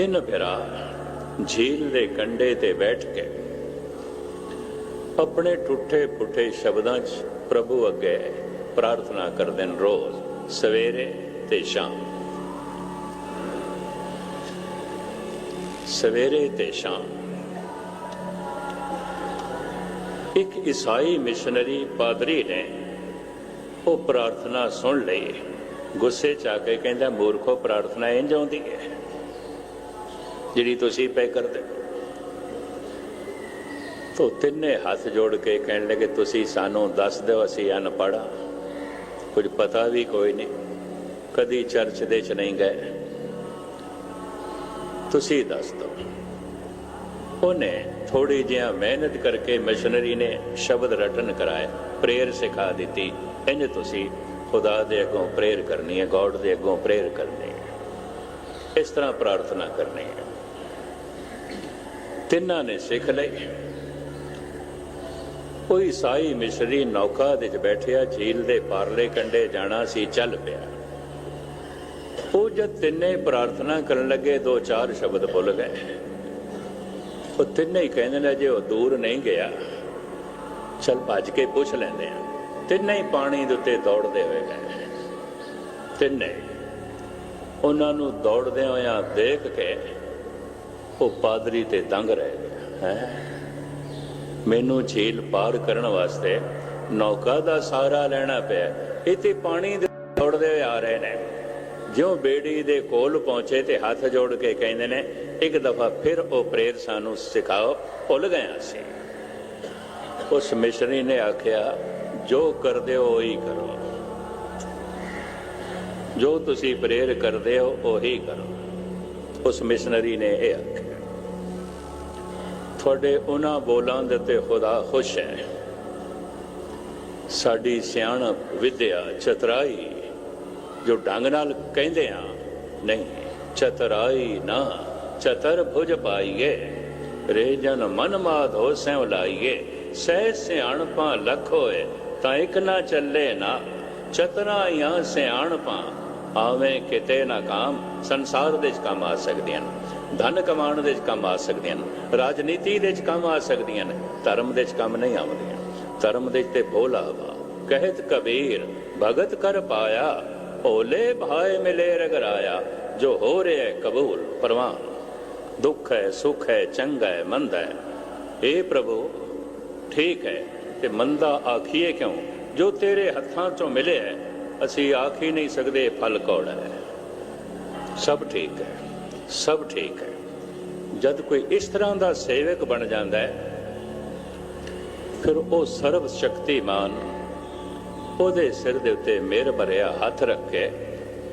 ਤਿੰਨ ਭਰਾ ਝੀਲ ਦੇ ਕੰਢੇ ਤੇ ਬੈਠ ਕੇ ਆਪਣੇ ਟੁੱਟੇ ਪੁੱਠੇ ਸ਼ਬਦਾਂ 'ਚ ਪ੍ਰਭੂ ਅੱਗੇ ਪ੍ਰਾਰਥਨਾ ਕਰਦੇ ਨੇ ਰੋਜ਼, ਸਵੇਰੇ ਤੇ ਸ਼ਾਮ। ਸਵੇਰੇ ਤੇ ਸ਼ਾਮ। ਇੱਕ ਈਸਾਈ ਮਿਸ਼ਨਰੀ ਪਾਦਰੀ ਨੇ ਉਹ ਪ੍ਰਾਰਥਨਾ ਸੁਣ ਲਈ, ਗੁੱਸੇ ਚ ਆ ਕੇ ਕਹਿੰਦਾ, ਮੂਰਖੋ, ਪ੍ਰਾਰਥਨਾ ਇੰਜ ਆਉਂਦੀ ਹੈ? ਜਿਹੜੀ ਤੁਸੀਂ ਪੈ ਕਰਦੇ ਤੋ ਤਿੰਨੇ ਹੱਥ ਜੋੜ ਕੇ ਕਹਿਣ ਲੱਗੇ, ਤੁਸੀਂ ਸਾਨੂੰ ਦੱਸ ਦਿਓ, ਅਸੀਂ ਅਨਪੜਾ ਕੁਝ ਪਤਾ ਵੀ ਕੋਈ ਨਹੀਂ। ਕਦੀ ਚਰਚ ਦੇ ਚ ਨਹੀਂ ਗਏ। ਤੁਸੀਂ ਦੱਸ ਦਿਓ। ਉਹਨੇ ਥੋੜੀ ਜਿਹਾ ਮਿਹਨਤ ਕਰਕੇ ਮਿਸ਼ਨਰੀ ਨੇ ਸ਼ਬਦ ਰਟਨ ਕਰਾਏ, ਪ੍ਰੇਅਰ ਸਿਖਾ ਦਿੱਤੀ। ਇੰਜ ਤੁਸੀਂ ਖੁਦਾ ਦੇ ਅੱਗੋਂ ਪ੍ਰੇਅਰ ਕਰਨੀ ਹੈ, ਗੋਡ ਦੇ ਅੱਗੋਂ ਪ੍ਰੇਅਰ ਕਰਨੀ ਹੈ। ਇਸ ਤਰ੍ਹਾਂ ਪ੍ਰਾਰਥਨਾ ਕਰਨੀ ਹੈ। ਤਿੰਨਾਂ ਨੇ ਸਿੱਖ ਲਈ ਕੋਈ ਈਸਾਈ ਮਿਸ਼ਰੀ ਨੌਕਾ ਦੇ ਵਿੱਚ ਬੈਠਿਆ, ਝੀਲ ਦੇ ਪਾਰਲੇ ਕੰਢੇ ਜਾਣਾ ਸੀ, ਚੱਲ ਪਿਆ। ਉਹ ਜਦ ਤਿੰਨੇ ਪ੍ਰਾਰਥਨਾ ਕਰਨ ਲੱਗੇ, ਦੋ ਚਾਰ ਸ਼ਬਦ ਭੁੱਲ ਗਏ। ਉਹ ਤਿੰਨੇ ਹੀ ਕਹਿੰਦੇ ਨੇ, ਜੇ ਉਹ ਦੂਰ ਨਹੀਂ ਗਿਆ, ਚਲ ਭੱਜ ਕੇ ਪੁੱਛ ਲੈਂਦੇ ਆ। ਤਿੰਨੇ ਹੀ ਪਾਣੀ ਦੇ ਉੱਤੇ ਦੌੜਦੇ ਹੋਏ ਗਏ। ਤਿੰਨੇ ਉਹਨਾਂ ਨੂੰ ਦੌੜਦੇ ਹੋਇਆ ਦੇਖ ਕੇ ਉਹ ਪਾਦਰੀ ਤੇ ਦੰਗ ਰਹਿ ਗਿਆ, ਹੈ? ਮੈਨੂੰ ਝੀਲ ਪਾਰ ਕਰਨ ਵਾਸਤੇ ਨੌਕਾ ਦਾ ਸਹਾਰਾ ਲੈਣਾ ਪਿਆ। ਇਹ ਤੇ ਪਾਣੀ ਦੇ ਦੌੜਦੇ ਹੋਏ ਆ ਰਹੇ ਨੇ। ਜਿਉਂ ਬੇੜੀ ਦੇ ਕੋਲ ਪਹੁੰਚੇ ਤੇ ਹੱਥ ਜੋੜ ਕੇ ਕਹਿੰਦੇ ਨੇ, ਇੱਕ ਦਫਾ ਫਿਰ ਉਹ ਪ੍ਰੇਰ ਸਾਨੂੰ ਸਿਖਾਓ, ਭੁੱਲ ਗਏ ਅਸੀਂ। ਉਸ ਮਿਸ਼ਨਰੀ ਨੇ ਆਖਿਆ, ਜੋ ਕਰਦੇ ਹੋ ਉਹੀ ਕਰੋ। ਜੋ ਤੁਸੀਂ ਪ੍ਰੇਰ ਕਰਦੇ ਹੋ, ਉਹੀ ਕਰੋ। ਉਸ ਮਿਸ਼ਨਰੀ ਨੇ ਇਹ ਆਖਿਆ। ਤੁਹਾਡੇ ਉਹਨਾਂ ਬੋਲਾਂ ਦੇ ਤੇ ਖੁਦਾ ਖੁਸ਼ ਹੈ। ਸਾਡੀ ਸਿਆਣਪ ਵਿਦਿਆ ਚਤਰਾਈ, ਜੋ ਢੰਗ ਨਾਲ ਕਹਿੰਦੇ ਆ, ਨਹੀਂ, ਚਤਰਾਈ ਨਾ, ਚਤਰ ਭੁਜ ਪਾਈਏ। ਰੇ ਜਨ ਮਨ ਮਾਧੋ ਸੈਉ ਲਾਈਏ, ਸਹਿ ਸਿਆਣਪਾਂ ਲੱਖ ਹੋਏ, ਤਾਂ ਇੱਕ ਨਾ ਚੱਲੇ ਨਾ। ਚਤਰਾਈਆਂ ਸਿਆਣਪਾਂ, ਆਵੇਂ ਕਿਤੇ ਨਾ ਕਾਮ, ਸੰਸਾਰ ਦੇ ਵਿੱਚ ਕੰਮ ਆ ਸਕਦੀਆਂ ਨੇ। ਧਨ ਕਮਾਉਣ ਦੇ ਵਿੱਚ ਕੰਮ ਆ ਸਕਦੀਆਂ ਨੇ, ਰਾਜਨੀਤੀ ਦੇ ਵਿੱਚ ਕੰਮ ਆ ਸਕਦੀਆਂ ਨੇ, ਧਰਮ ਦੇ ਵਿੱਚ ਕੰਮ ਨਹੀਂ ਆਉਂਦੀਆਂ। ਧਰਮ ਦੇ ਤੇ ਭੋਲਾ ਵਾ, ਕਹਿਤ ਕਬੀਰ, ਭਗਤ ਕਰ ਪਾਇਆ ਓਲੇ ਭਾਏ ਮਿਲੇ ਰਗਰਾਇਆ, ਜੋ ਹੋ ਰਿਹਾ ਕਬੂਲ ਪਰਵਾਨ। ਦੁੱਖ ਹੈ, ਸੁਖ ਹੈ, ਚੰਗਾ ਹੈ, ਮੰਦਾ ਹੈ। ਏ ਪ੍ਰਭੂ, ਠੀਕ ਹੈ, ਤੇ ਮੰਦਾ ਆਖੀਏ ਕਿਉਂ? ਜੋ ਤੇਰੇ ਹੱਥਾਂ ਚੋਂ ਮਿਲਿਆ ਅਸੀਂ ਆਖ ਹੀ ਨਹੀਂ ਸਕਦੇ ਫਲ ਕੌੜਾ ਹੈ। ਸਭ ਠੀਕ ਹੈ। ਸਭ ਠੀਕ ਹੈ। ਜਦ ਕੋਈ ਇਸ ਤਰ੍ਹਾਂ ਦਾ ਸੇਵਕ ਬਣ ਜਾਂਦਾ ਹੈ, ਫਿਰ ਉਹ ਸਰਵ ਸ਼ਕਤੀਮਾਨ ਉਹਦੇ ਸਿਰ ਦੇ ਉੱਤੇ ਮਿਹਰ ਭਰਿਆ ਹੱਥ ਰੱਖ ਕੇ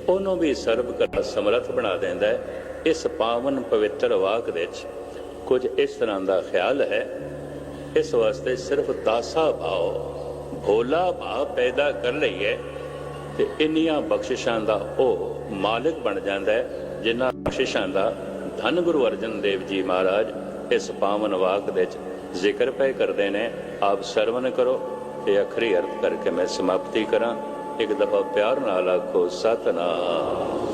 ਉਹਨੂੰ ਵੀ ਸਰਬ ਕਰ ਸਮਰੱਥ ਬਣਾ ਦਿੰਦਾ ਹੈ। ਇਸ ਪਾਵਨ ਪਵਿੱਤਰ ਵਾਕ ਦੇ ਵਿੱਚ ਕੁਝ ਇਸ ਤਰ੍ਹਾਂ ਦਾ ਖਿਆਲ ਹੈ, ਇਸ ਵਾਸਤੇ ਸਿਰਫ ਦਾਸਾ ਭਾਵ ਭੋਲਾ ਭਾਵ ਪੈਦਾ ਕਰ ਲਈਏ ਤੇ ਇੰਨੀਆਂ ਬਖਸ਼ਿਸ਼ਾਂ ਦਾ ਉਹ ਮਾਲਕ ਬਣ ਜਾਂਦਾ ਹੈ। ਜਿਨ੍ਹਾਂ ਬਖਸ਼ਿਸ਼ਾਂ ਦਾ ਧੰਨ ਗੁਰੂ ਅਰਜਨ ਦੇਵ ਜੀ ਮਹਾਰਾਜ ਇਸ ਪਾਵਨ ਵਾਕ ਦੇ ਵਿੱਚ ਜ਼ਿਕਰ ਪਏ ਕਰਦੇ ਨੇ, ਆਪ ਸਰਵਨ ਕਰੋ ਇਹ ਅਖਰੀ ਅਰਥ ਕਰਕੇ ਮੈਂ ਸਮਾਪਤੀ ਕਰਾਂ। ਇੱਕ ਦਫਾ ਪਿਆਰ ਨਾਲ ਆਖੋ, ਸਤਨਾਮ।